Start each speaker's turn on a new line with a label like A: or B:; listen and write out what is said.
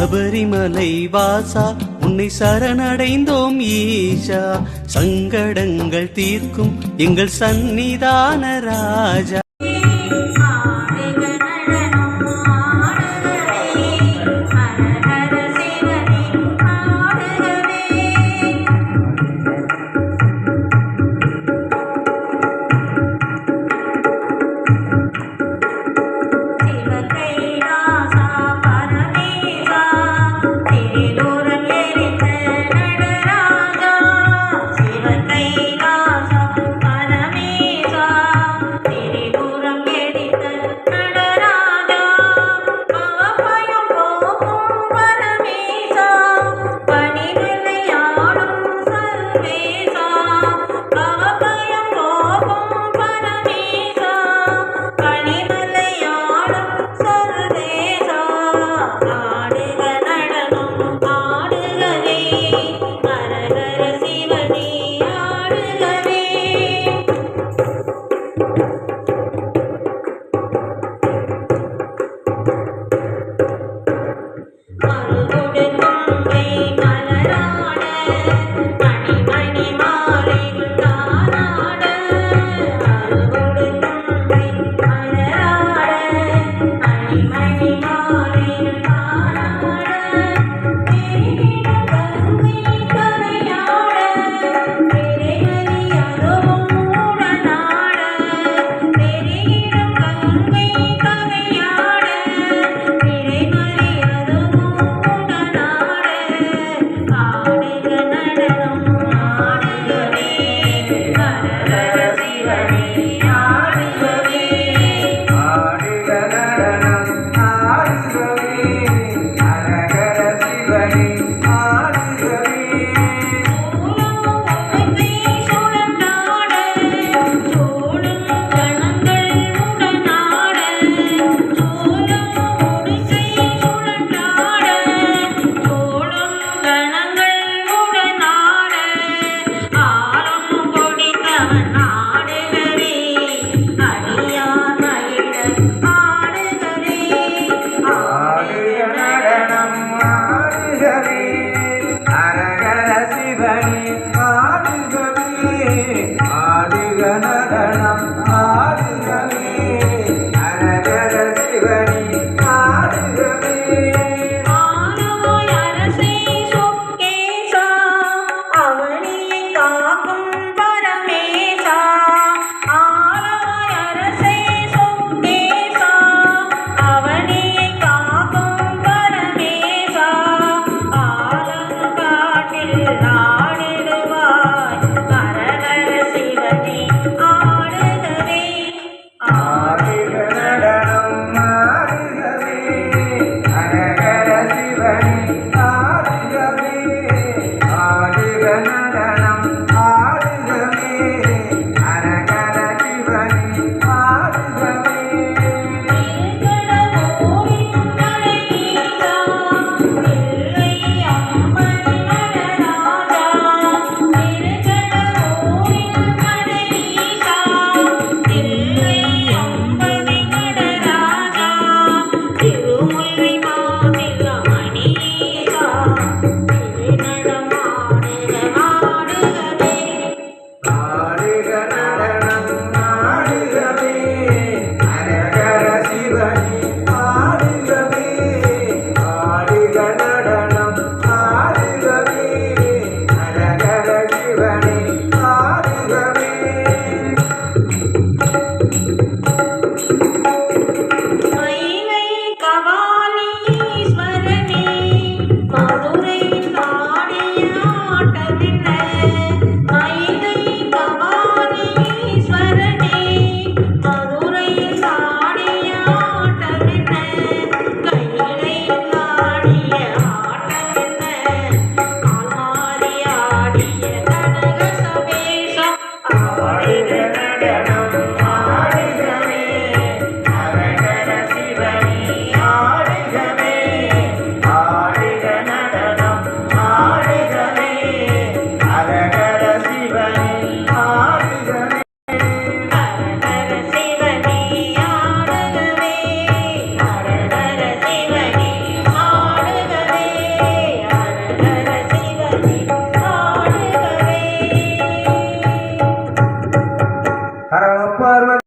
A: சபரிமலை வாசா உன்னை சரணடைந்தோம் ஈஷா. சங்கடங்கள் தீர்க்கும் எங்கள் சன்னிதான ராஜா.
B: சரணம் ஆடுகவே அரகர சிவனே ஆடுகவே ஆடுக நடனம் ஆடுகவே அரகர சிவனே ஆடுகவே அவனியை காக்கும்